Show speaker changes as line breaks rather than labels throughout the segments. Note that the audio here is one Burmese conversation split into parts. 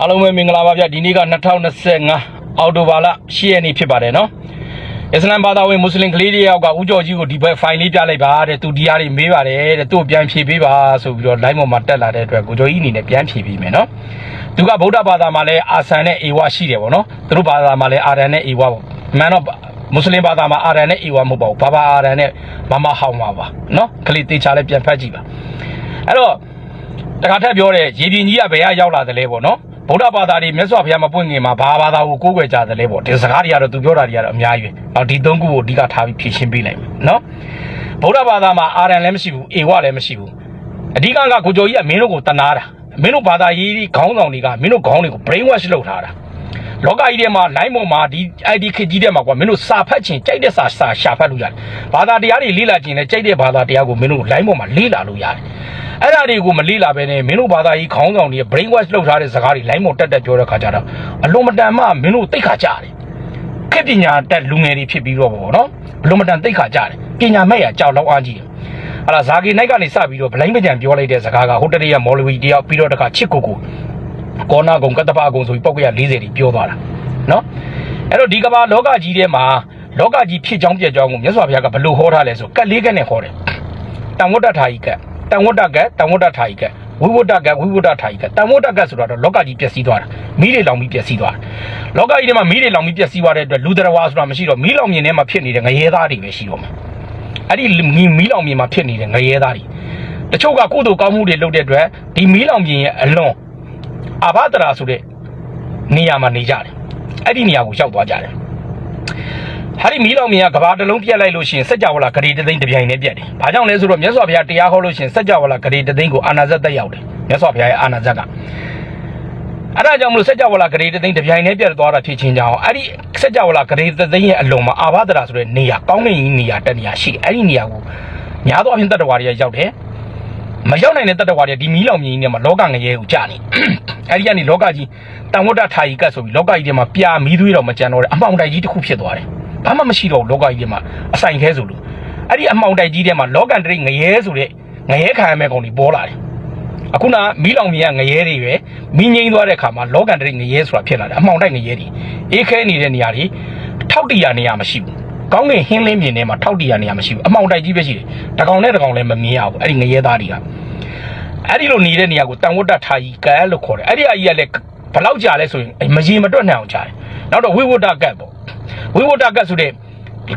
အားလုံးပဲမင်္ဂလာပါဗျဒီနေ့က2025အောက်တိုဘာလ10ရက်နေ့ဖြစ်ပါတယ်နော်အစ္စလမ်ဘာသာဝင်မွတ်စလင်ကလေးတွေယောက်ကဦးကျော်ကြီးကိုဒီဘက်ဖိုင်လေးပြလိုက်ပါတဲ့သူတရားတွေမေးပါတယ်တဲ့သူ့ကိုပြန်ဖြေပေးပါဆိုပြီးတော့ line ပေါ်မှာတက်လာတဲ့အတွက်ကိုကျော်ကြီးအနေနဲ့ပြန်ဖြေပေးမယ်နော်သူကဗုဒ္ဓဘာသာမှာလည်းအာဆန်နဲ့အေဝါရှိတယ်ပေါ့နော်သူတို့ဘာသာမှာလည်းအာရန်နဲ့အေဝါပေါ့မှန်တော့မွတ်စလင်ဘာသာမှာအာရန်နဲ့အေဝါမဟုတ်ပါဘူးဘာဘာအာရန်နဲ့မမဟောင်းပါပါနော်ကလေးတေချာလည်းပြန်ဖတ်ကြည့်ပါအဲ့တော့တခါထပ်ပြောတယ်ရေပြင်ကြီးကဘယ်ကရောက်လာသလဲပေါ့နော် ဗုဒ္ဓဘာသာတွေမြတ်စွာဘုရားမပွင့်ခင်မှာဘာဘာသာကိုကိုးကွယ်ကြသလဲပေါ့ဒီစကားတွေကတော့သူပြောတာတွေကတော့အများကြီးပဲနောက်ဒီသုံးခုကိုအဓိကထားပြီးဖြည့်ရှင်းပေးလိုက်မယ်နော်ဗုဒ္ဓဘာသာမှာအာရန်လည်းမရှိဘူးအေဝလည်းမရှိဘူးအဓိကကကိုကျော်ကြီးကမင်းတို့ကိုတနာတာမင်းတို့ဘာသာရေးခေါင်းဆောင်တွေကမင်းတို့ခေါင်းတွေကို brain wash လုပ်ထားတာ လောကကြီးထဲမှာ line ပေါ်မှာဒီ ID ခစ်ကြီးထဲမှာကွာမင်းတို့စာဖတ်ခြင်းကြိုက်တဲ့စာစာရှာဖတ်လို့ရတယ်ဘာသာတရားတွေလေ့လာခြင်းနဲ့ကြိုက်တဲ့ဘာသာတရားကိုမင်းတို့ line ပေါ်မှာလေ့လာလို့ရတယ်အဲ့ဒါတွေကိုမလေ့လာဘဲနဲ့မင်းတို့ဘာသာရေးခေါင်းဆောင်တွေ brain wash လုပ်ထားတဲ့စကားတွေ line ပေါ်တက်တက်ပြောတဲ့ခါကျတော့အလွန်မတန်မှမင်းတို့သိခါကြတယ်ခေတ်ပညာတက်လူငယ်တွေဖြစ်ပြီးတော့ပေါ့နော်အလွန်မတန်သိခါကြတယ်ပညာမဲ့ရကြောက်လောက်အားကြီးတယ်အဲ့ဒါဇာဂီနိုင်ကနေစပြီးတော့ဗလိုင်းပကြံပြောလိုက်တဲ့စကားကဟိုတရေကမော်လဝီတယောက်ပြီးတော့တခါချစ်ကိုကို ကောနာကုံကတ္တပအကုံဆိုပြီးပောက်ကရ40တီပြောသွားတာနော်အဲ့တော့ဒီကမ္ဘာလောကကြီးထဲမှာလောကကြီးဖြစ်ကြောင်းပြက်ကြောင်းကိုမြတ်စွာဘုရားကဘယ်လိုဟောထားလဲဆိုကတ်လေးကနဲ့ဟောတယ်တန်ဝတ္တထာယိကတန်ဝတ္တကတန်ဝတ္တထာယိကဝိဝတ္တကဝိဝတ္တထာယိကတန်ဝတ္တကဆိုတာတော့လောကကြီးပျက်စီးသွားတာမိတွေလောင်ပြီးပျက်စီးသွားတာလောကကြီးထဲမှာမိတွေလောင်ပြီးပျက်စီးသွားတဲ့အတွက်လူတော်ဝါဆိုတာမရှိတော့မိလောင်မြင်ထဲမှာဖြစ်နေတဲ့ငရဲသားတွေပဲရှိတော့မှာအဲ့ဒီမီမီလောင်မြင်မှာဖြစ်နေတဲ့ငရဲသားတွေတချို့ကကုသိုလ်ကောင်းမှုတွေလုပ်တဲ့အတွက်ဒီမီလောင်မြင်ရဲ့အလွန် အဘဒရာဆိုတဲ့နေရာမှာနေကြတယ်အဲ့ဒီနေရာကိုရောက်သွားကြတယ်ဟာဒီမီလောင်မြင်ကကဘာတလုံးပြက်လိုက်လို့ရှင်စက်ကြဝဠာဂရေတသိန်းတပြိုင်တည်းပြက်တယ်။ဘာကြောင့်လဲဆိုတော့မြတ်စွာဘုရားတရားဟောလို့ရှင်စက်ကြဝဠာဂရေတသိန်းကိုအာနာဇတ်တက်ရောက်တယ်။မြတ်စွာဘုရားရဲ့အာနာဇတ်ကအဲ့ဒါကြောင့်မလို့စက်ကြဝဠာဂရေတသိန်းတပြိုင်တည်းပြက်သွားတာဖြစ်ချင်းကြောင့်အဲ့ဒီစက်ကြဝဠာဂရေတသိန်းရဲ့အလွန်မှာအာဘဒရာဆိုတဲ့နေရာကောင်းကင်ကြီးနေရာတနေရာရှိတယ်။အဲ့ဒီနေရာကိုများသောအားဖြင့်တတ္တဝါတွေကရောက်တယ်။ မရောက်နိုင်တဲ့တတ္တဝါတွေဒီမီးလောင်မြင်ကြီးနဲ့မှာလောကငရဲကိုကြာနေအဲ့ဒီကနေလောကကြီးတန်ဝတ္တထာယီကတ်ဆိုပြီးလောကကြီးထဲမှာပြာမီးသွေးတော့မကြံတော့တဲ့အမှောင်တိုက်ကြီးတစ်ခုဖြစ်သွားတယ်ဘာမှမရှိတော့ဘူးလောကကြီးထဲမှာအဆိုင်ခဲဆိုလို့အဲ့ဒီအမှောင်တိုက်ကြီးထဲမှာလောကန်တရိငရဲဆိုတဲ့ငရဲခံရမဲ့ကောင်တွေပေါ်လာတယ်အခုနမီးလောင်မြင်ကငရဲတွေပဲမီးငိမ့်သွားတဲ့ခါမှာလောကန်တရိငရဲဆိုတာဖြစ်လာတယ်အမှောင်တိုက်ငရဲတွေအေးခဲနေတဲ့နေရာတွေထောက်တရာနေရာမရှိဘူး ကောင်းကင်ဟင်းလင်းမြင်ထဲမှာထောက်တရာနေရာမရှိဘူးအမှောင်တိုက်ကြီးပဲရှိတယ်တကောင်နဲ့တကောင်လည်းမမြင်ရဘူးအဲ့ဒီငရဲသားတွေကအဲ့ဒီလိုနေတဲ့နေရာကိုတန်ဝတ္တထာကြီးကဲလို့ခေါ်တယ်အဲ့ဒီအကြီးကလည်းဘယ်လောက်ကြာလဲဆိုရင်မရင်မတွက်နိုင်အောင်ကြာတယ်နောက်တော့ဝိဝတ္တကတ်ပေါ့ဝိဝတ္တကတ်ဆိုတဲ့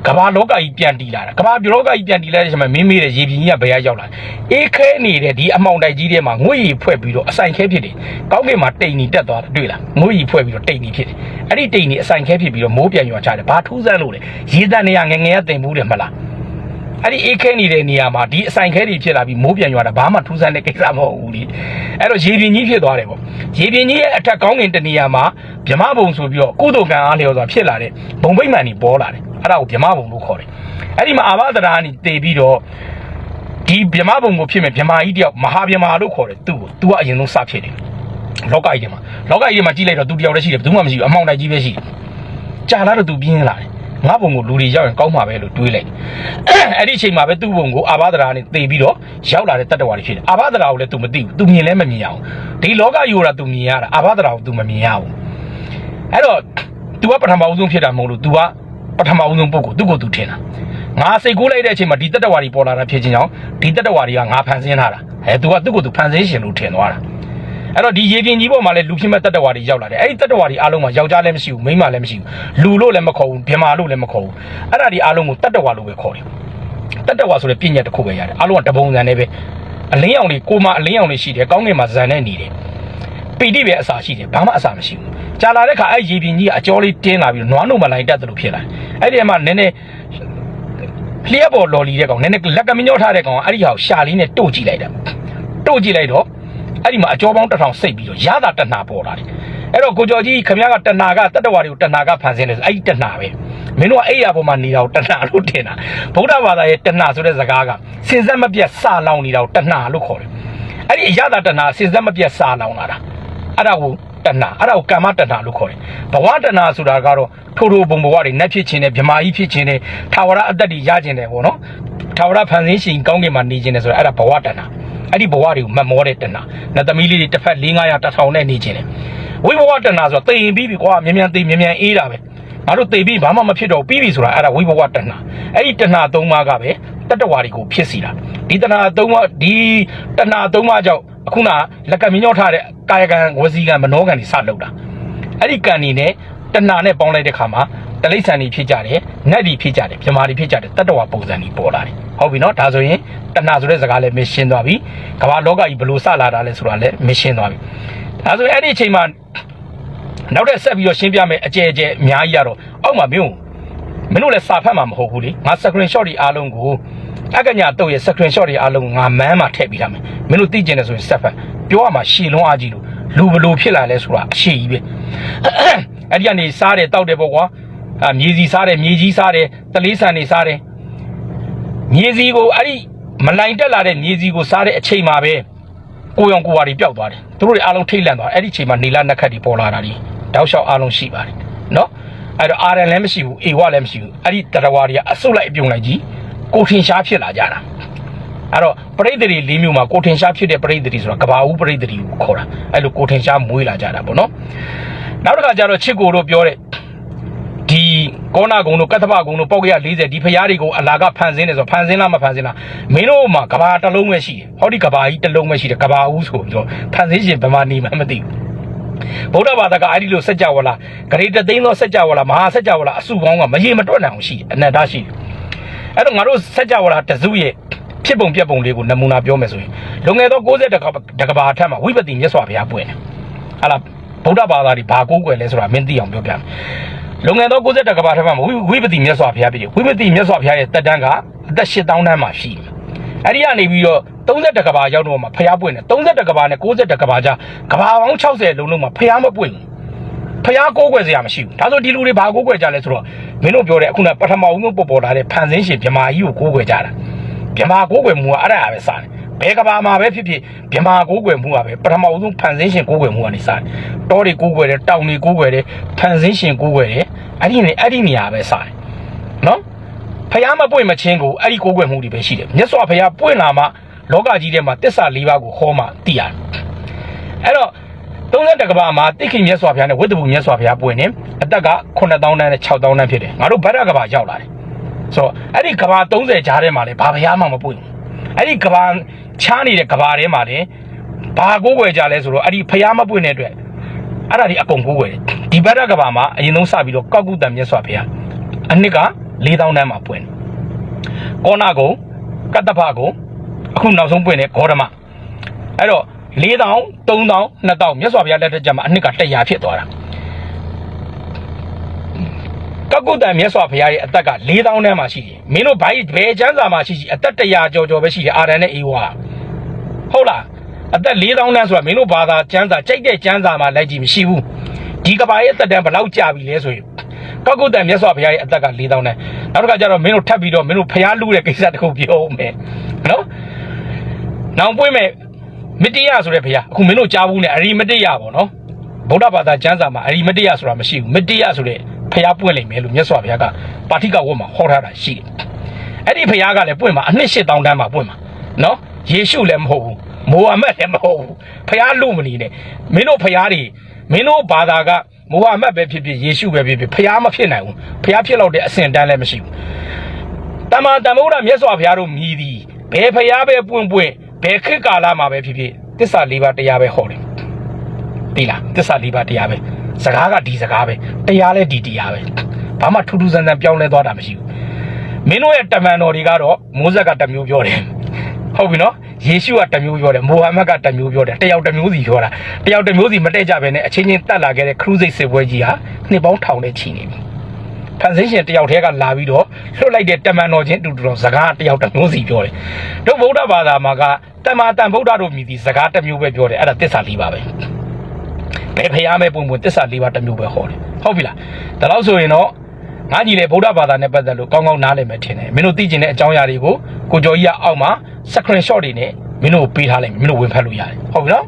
ကဘာလောကကြီးပြန်တည်လာတာကဘာလောကကြီးပြန်တည်လာတဲ့အချိန်မှာမင်းမေးတဲ့ရေပြင်ကြီးကဘယ်ရောက်လာအေးခဲနေတဲ့ဒီအမောင်တိုက်ကြီးထဲမှာငွေရီဖွဲ့ပြီးတော့အဆိုင်ခဲဖြစ်တယ်ကောင်းကင်မှာတိမ်နီတက်သွားတာတွေ့လားငွေရီဖွဲ့ပြီးတော့တိမ်နီဖြစ်တယ်အဲ့ဒီတိမ်နီအဆိုင်ခဲဖြစ်ပြီးတော့မိုးပြန်ရွာချတယ်ဘာထူးဆန်းလို့လဲရေတန်နေရငငယ်ရတင်ဘူးတယ်မလား အဲ့ဒီအေးခဲနေတဲ့နေရာမှာဒီအဆိုင်ခဲတွေဖြစ်လာပြီးမိုးပြန်ရွာတာဘာမှထူးဆန်းတဲ့ကိစ္စမဟုတ်ဘူးလေအဲ့တော့ရေပြင်ကြီးဖြစ်သွားတယ်ပေါ့ရေပြင်ကြီးရဲ့အထက်ကောင်းကင်တနေရာမှာမြမဘုံဆိုပြီးတော့ကုသိုလ်ကံအားလျော်စွာဖြစ်လာတဲ့ဘုံဗိမ္မာန်ကြီးပေါ်လာတယ်အဲ့ဒါကိုမြမဘုံလို့ခေါ်တယ်အဲ့ဒီမှာအာဘဒရာကနေတည်ပြီးတော့ဒီမြမဘုံကိုဖြစ်မဲ့မြမကြီးတယောက်မဟာမြမလို့ခေါ်တယ်သူ့ကိုသူကအရင်ဆုံးစဖြစ်တယ်လောကကြီးထဲမှာလောကကြီးထဲမှာကြည့်လိုက်တော့သူတယောက်တည်းရှိတယ်ဘယ်သူမှမရှိဘူးအမောင်တိုက်ကြီးပဲရှိတယ်ကြာလာတော့သူပြင်းလာတယ် ငါဘုံကိုလူတွေရောက်ရင်ကောင်းမှာပဲလို့တွေးလိုက်အဲ့ဒီအချိန်မှာပဲသူ့ဘုံကိုအာဘဒရာနဲ့တည်ပြီးတော့ရောက်လာတဲ့တတ္တဝါတွေဖြစ်တယ်အာဘဒရာကိုလည်း तू မသိဘူး तू မြင်လည်းမမြင်အောင်ဒီလောကကြီးကိုတော့ तू မြင်ရတာအာဘဒရာကို तू မမြင်ရဘူးအဲ့တော့ तू ကပထမဦးဆုံးဖြစ်တာမဟုတ်လို့ तू ကပထမဦးဆုံးပုဂ္ဂိုလ်သူ့ကို तू ထင်တာငါစိတ်ကူးလိုက်တဲ့အချိန်မှာဒီတတ္တဝါတွေပေါ်လာတာဖြစ်ချင်းကြောင့်ဒီတတ္တဝါတွေကငါဖန်ဆင်းထားတာအဲ तू ကသူ့ကို तू ဖန်ဆင်းရှင်လို့ထင်သွားတာ အဲ့တော့ဒီရေပြင်ကြီးပေါ်မှာလည်းလူဖြစ်မဲ့တတ္တဝါတွေရောက်လာတယ်အဲ့ဒီတတ္တဝါတွေအားလုံးမှာယောက်ျားလည်းမရှိဘူးမိန်းမလည်းမရှိဘူးလူလို့လည်းမခေါ်ဘူးဗြဟ္မာလို့လည်းမခေါ်ဘူးအဲ့ဒါဒီအားလုံးကိုတတ္တဝါလို့ပဲခေါ်တယ်တတ္တဝါဆိုတဲ့ပြည့်ညက်တစ်ခုပဲရတယ်အားလုံးကတပုံစံနဲ့ပဲအလင်းရောင်လေးကိုမအလင်းရောင်လေးရှိတယ်ကောင်းကင်မှာဇန်နဲ့နေတယ်ပီတိပဲအစာရှိတယ်ဘာမှအစာမရှိဘူးကြာလာတဲ့ခါအဲ့ရေပြင်ကြီးကအကျော်လေးတင်းလာပြီးတော့နွားနှုတ်မလိုင်းတက်တယ်လို့ဖြစ်လာတယ်အဲ့ဒီမှာနည်းနည်းလျှက်ပေါ်လော်လီတဲ့ကောင်နည်းနည်းလက်ကမညောထားတဲ့ကောင်ကအဲ့ဒီဟာကိုရှာလေးနဲ့တို့ကြည့်လိုက်တာတို့ကြည့်လိုက်တော့ အဲ့ဒီမှာအကျော်ပေါင်းတစ်ထောင်စိတ်ပြီးတော့ရတာတဏှာပေါ်လာတယ်အဲ့တော့ကိုကျော်ကြီးခမရကတဏှာကတတ္တဝါတွေကိုတဏှာကဖန်ဆင်းတယ်ဆိုအဲ့ဒီတဏှာပဲမင်းတို့ကအဲ့ရပေါ်မှာနေတာကိုတဏှာလို့ထင်တာဗုဒ္ဓဘာသာရဲ့တဏှာဆိုတဲ့စကားကစင်စက်မပြတ်စလောင်နေတာကိုတဏှာလို့ခေါ်တယ်အဲ့ဒီအရတာတဏှာစင်စက်မပြတ်စလောင်လာတာအဲ့ဒါကိုတဏှာအဲ့ဒါကိုကမ္မတဏှာလို့ခေါ်တယ်ဘဝတဏှာဆိုတာကတော့ထိုးထိုးဘုံဘဝတွေနတ်ဖြစ်ခြင်းနဲ့ဗြမာကြီးဖြစ်ခြင်းနဲ့ထာဝရအတ္တတွေရခြင်းတယ်ပေါ့နော်ထာဝရဖန်ဆင်းရှင်ကောင်းကင်မှာနေခြင်းတယ်ဆိုတော့အဲ့ဒါဘဝတဏှာ အဲ့ဒီဘဝတွေကိုမတ်မောတဲ့တဏနတ်သမီးလေးတွေတစ်ဖက်၄900 1000နဲ့နေခြင်းတယ်ဝိဘဝတဏ္ဍဆိုတာသိရင်ပြီးပြီကွာမြန်မြန်သိမြန်မြန်အေးတာပဲငါတို့သိပြီးဘာမှမဖြစ်တော့ပြီးပြီဆိုတာအဲ့ဒါဝိဘဝတဏ္ဍအဲ့ဒီတဏ္ဍသုံးပါးကပဲတတ္တဝါတွေကိုဖြစ်စီတာဒီတဏ္ဍသုံးပါးဒီတဏ္ဍသုံးပါးကြောင့်အခုနလက်ကမင်းညောထားတဲ့ကာယကံဝစီကံမနောကံတွေစလောက်တာအဲ့ဒီကံနေနဲ့ တဏှာနဲ့ပေါင်းလိုက်တဲ့ခါမှာတလိษံတွေဖြစ်ကြတယ်နတ်တွေဖြစ်ကြတယ်မြမာတွေဖြစ်ကြတယ်တတ္တဝါပုံစံတွေပေါ်လာတယ်ဟုတ်ပြီနော်ဒါဆိုရင်တဏှာဆိုတဲ့စကားလည်းမရှင်းသွားပြီကမ္ဘာလောကကြီးဘယ်လို့စလာတာလဲဆိုတာလည်းမရှင်းသွားပြီဒါဆိုရင်အဲ့ဒီအချိန်မှာနောက်ထပ်ဆက်ပြီးတော့ရှင်းပြမယ်အကျယ်အကျယ်အများကြီးရတော့အောက်မှာမင်းမင်းတို့လည်းစာဖတ်မှာမဟုတ်ဘူးလေငါ screen shot တွေအားလုံးကိုအကညာတုတ်ရဲ့ screen shot တွေအားလုံးငါမန်းမှာထည့်ပြီးထားမယ်မင်းတို့သိကျင်တယ်ဆိုရင်ဆက်ဖတ်ပြောရမှာရှည်လွန်းအားကြီးလို့လူဘလို့ဖြစ်လာလဲဆိုတာအရှိကြီးပဲ အဲ့ဒီကနေစားတယ်တောက်တယ်ပေါ့ကွာအာမြေစီစားတယ်မြေကြီးစားတယ်တလေးဆန်နေစားတယ်မြေစီကိုအဲ့ဒီမလိုင်တက်လာတဲ့မြေစီကိုစားတဲ့အချိန်မှာပဲကိုရောင်ကိုဝါတွေပျောက်သွားတယ်သူတို့တွေအားလုံးထိတ်လန့်သွားအဲ့ဒီအချိန်မှာနေလာနက်ခတ်တွေပေါ်လာတာဒီတောက်လျှောက်အားလုံးရှိပါတယ်နော်အဲ့တော့အာရန်လည်းမရှိဘူးအေဝလည်းမရှိဘူးအဲ့ဒီတရဝါတွေကအစုလိုက်အပြုံလိုက်ကြီးကိုထင်ရှားဖြစ်လာကြတာအဲ့တော့ပရိသေတွေ၄မျိုးမှာကိုထင်ရှားဖြစ်တဲ့ပရိသေတွေဆိုတာကဘာဦးပရိသေတွေကိုခေါ်တာအဲ့လိုကိုထင်ရှားမွေးလာကြတာပေါ့နော် နောက်တစ်ခါကျတော့ချစ်ကိုတို့ပြောတဲ့ဒီကောနာကုံတို့ကတ္တပကုံတို့ပောက်ကရ40ဒီဖရားတွေကိုအလာကဖန်ဆင်းတယ်ဆိုဖန်ဆင်းလားမဖန်ဆင်းလားမင်းတို့မှာကဘာတစ်လုံးပဲရှိတယ်ဟောဒီကဘာကြီးတစ်လုံးပဲရှိတယ်ကဘာဦးဆိုပြီးတော့ဖန်ဆင်းရှင်ဘယ်မှာနေမှမသိဘူးဗုဒ္ဓဘာသာကအဲ့ဒီလိုစัจ java လာဂရေတသိန်းသောစัจ java လာမဟာစัจ java လာအစုပေါင်းကမရေမတွက်နိုင်အောင်ရှိတယ်အနန္တရှိတယ်အဲ့တော့ငါတို့စัจ java လာတစုရဲ့ဖြစ်ပုံပြက်ပုံလေးကိုနမူနာပြောမယ်ဆိုရင်လုံငယ်သော60တကတကဘာအထက်မှာဝိပတိမြတ်စွာဘုရားပွင့်တယ်ဟာလား ဗုဒ္ဓဘာသာတွေဘာကိုးကွယ်လဲဆိုတာမင်းသိအောင်ပြောပြမယ်။လုံငယ်သော60တက္ကပါထက်မှာဝိဝိပတိမြတ်စွာဘုရားပြည်ဝိပတိမြတ်စွာဘုရားရဲ့တက်တန်းကအသက်8000တန်းမှာရှိတယ်။အဲ့ဒီကနေပြီးတော့30တက္ကပါရောက်တော့မှဘုရားပွင့်တယ်30တက္ကပါနဲ့60တက္ကပါကြာကဘာပေါင်း60လုံးလုံးမှာဘုရားမပွင့်ဘူး။ဘုရားကိုးကွယ်စရာမရှိဘူး။ဒါဆိုဒီလူတွေဘာကိုးကွယ်ကြလဲဆိုတော့မင်းတို့ပြောတဲ့အခုနပထမဦးဆုံးပေါ်ပေါ်လာတဲ့ဖန်ဆင်းရှင်မြမာကြီးကိုကိုးကွယ်ကြတာ။မြမာကိုးကွယ်မှုကအဲ့ဒါပဲစားတယ်။ ဘယ်ကဘာမှာပဲဖြစ်ဖြစ်မြမာကိုးကွယ်မှုကပဲပထမဦးဆုံးဖန်ဆင်းရှင်ကိုးကွယ်မှုကနေစားတယ်။တောတွေကိုးကွယ်တယ်တောင်တွေကိုးကွယ်တယ်ဖန်ဆင်းရှင်ကိုးကွယ်တယ်အဲ့ဒီနေအဲ့ဒီနေရာပဲစားတယ်။နော်ဖះမပွင့်မချင်းကိုအဲ့ဒီကိုးကွယ်မှုတွေပဲရှိတယ်။မြတ်စွာဘုရားပွင့်လာမှလောကကြီးထဲမှာတစ္ဆာ၄ပါးကိုဟောမှသိရတယ်။အဲ့တော့30တကဘာမှာတိခိမြတ်စွာဘုရားနဲ့ဝိတ္တဘူမြတ်စွာဘုရားပွင့်နေအသက်က9000တန်းနဲ့6000တန်းဖြစ်တယ်။ငါတို့ဗဒ္ဒကဘာရောက်လာတယ်။ဆိုတော့အဲ့ဒီကဘာ30ကြားထဲမှာလေဘာဘုရားမှမပွင့်ဘူး။အဲ့ဒီကဘာ ချားနေတဲ့ကဘာထဲမှာလေဘာကိုးကွယ်ကြလဲဆိုတော့အဲ့ဒီဖះမပွင့်တဲ့အတွက်အဲ့ဒါဒီအကုန်ကိုးကွယ်တယ်။ဒီဗဒ္ဒကဘာမှာအရင်ဆုံးစပြီးတော့ကောက်ကုတ္တမြတ်စွာဘုရားအနှစ်က4000တန်းမှာပွင့်တယ်။ကောနာကုံကတ္တဖကုံအခုနောက်ဆုံးပွင့်တဲ့ဂေါရမအဲ့တော့4000 3000 2000မြတ်စွာဘုရားလက်ထက်ကျမှအနှစ်က100ဖြစ်သွားတာကကုတ္တမြတ်စွာဘုရားရဲ့အသက်က4000တန်းမှာရှိတယ်မင်းတို့ဘိုင်းဘယ်ချမ်းစာမှာရှိရှိအသက်100ကျော်ကျော်ပဲရှိတယ်အာရန်နဲ့အေဝါ ဟုတ်လားအသက်4000တန်းဆိုတာမင်းတို့ဘာသာချမ်းစာကြိုက်တဲ့ချမ်းစာမှာလိုက်ကြည့်မရှိဘူးဒီကဘာရဲ့သက်တမ်းဘယ်လောက်ကြာပြီလဲဆိုရင်ကကုတ္တမြတ်စွာဘုရားရဲ့အသက်က4000တန်းနောက်တစ်ခါကျတော့မင်းတို့ထပ်ပြီးတော့မင်းတို့ဖျားလူတဲ့ကိစ္စတစ်ခုပြောမယ်နော်နောင်ပွင့်မဲ့မတ္တရဆိုတဲ့ဘုရားအခုမင်းတို့ကြားဘူးနဲ့အရိမတ္တရပေါ့နော်ဗုဒ္ဓဘာသာကျမ်းစာမှာအရိမတ္တရဆိုတာမရှိဘူးမတ္တရဆိုတဲ့ဘုရားပွင့်လိမ့်မယ်လို့မြတ်စွာဘုရားကပါဠိကဝတ်မှာဟောထားတာရှိတယ်အဲ့ဒီဘုရားကလည်းပွင့်မှာအနှစ်8000တန်းမှာပွင့်မှာနော် ယေရှုလည်းမဟုတ်ဘူးမိုဟာမက်လည်းမဟုတ်ဘူးဘုရားလူမနေနဲ့မင်းတို့ဘုရားတွေမင်းတို့ဘာသာကမိုဟာမက်ပဲဖြစ်ဖြစ်ယေရှုပဲဖြစ်ဖြစ်ဘုရားမဖြစ်နိုင်ဘူးဘုရားဖြစ်တော့တဲ့အစဉ်တန်းလည်းမရှိဘူးတမန်တမုဒ္ဒမြတ်စွာဘုရားတို့မြည်သည်ဘယ်ဘုရားပဲပွင့်ပွင့်ဘယ်ခေတ်ကာလမှာပဲဖြစ်ဖြစ်တစ္ဆာလေးပါးတရားပဲဟောတယ်သိလားတစ္ဆာလေးပါးတရားပဲစကားကဒီစကားပဲတရားလည်းဒီတရားပဲဘာမှထူးထူးဆန်းဆန်းပြောင်းလဲသွားတာမရှိဘူးမင်းတို့ရဲ့တမန်တော်တွေကတော့မိုးဆက်ကတစ်မျိုးပြောတယ် ဟုတ်ပြီနော်ယေရှုကတစ်မျိုးပြောတယ်မိုဟာမက်ကတစ်မျိုးပြောတယ်တယောက်တစ်မျိုးစီပြောတာတယောက်တစ်မျိုးစီမတည့်ကြဘဲနဲ့အချင်းချင်းတက်လာခဲ့တဲ့ခရူးစိတ်စစ်ပွဲကြီးဟာနှစ်ပေါင်းထောင်နဲ့ချီနေပြီဖန်ဆင်းရှင်တယောက်တည်းကလာပြီးတော့လွတ်လိုက်တဲ့တမန်တော်ချင်းတူတူတော်စကားတယောက်တစ်မျိုးစီပြောတယ်တို့ဗုဒ္ဓဘာသာမှာကတမန်တန်ဗုဒ္ဓတို့မြည်ဒီစကားတစ်မျိုးပဲပြောတယ်အဲ့ဒါတစ္ဆာလေးပါပဲဘယ်ဖျားမဲ့ပုံပုံတစ္ဆာလေးပါတစ်မျိုးပဲဟောတယ်ဟုတ်ပြီလားဒါလို့ဆိုရင်တော့ ငါညီလေဗုဒ္ဓဘာသာနဲ့ပတ်သက်လို့ကောင်းကောင်းနားလည်မယ်ထင်တယ်မင်းတို့သိကျင်တဲ့အကြောင်းအရာတွေကိုကိုကျော်ကြီးကအောက်မှာ screenshot တွေနဲ့မင်းတို့ပေးထားလိုက်မယ်မင်းတို့ဝင်ဖတ်လို့ရတယ်ဟုတ်ပြီနော်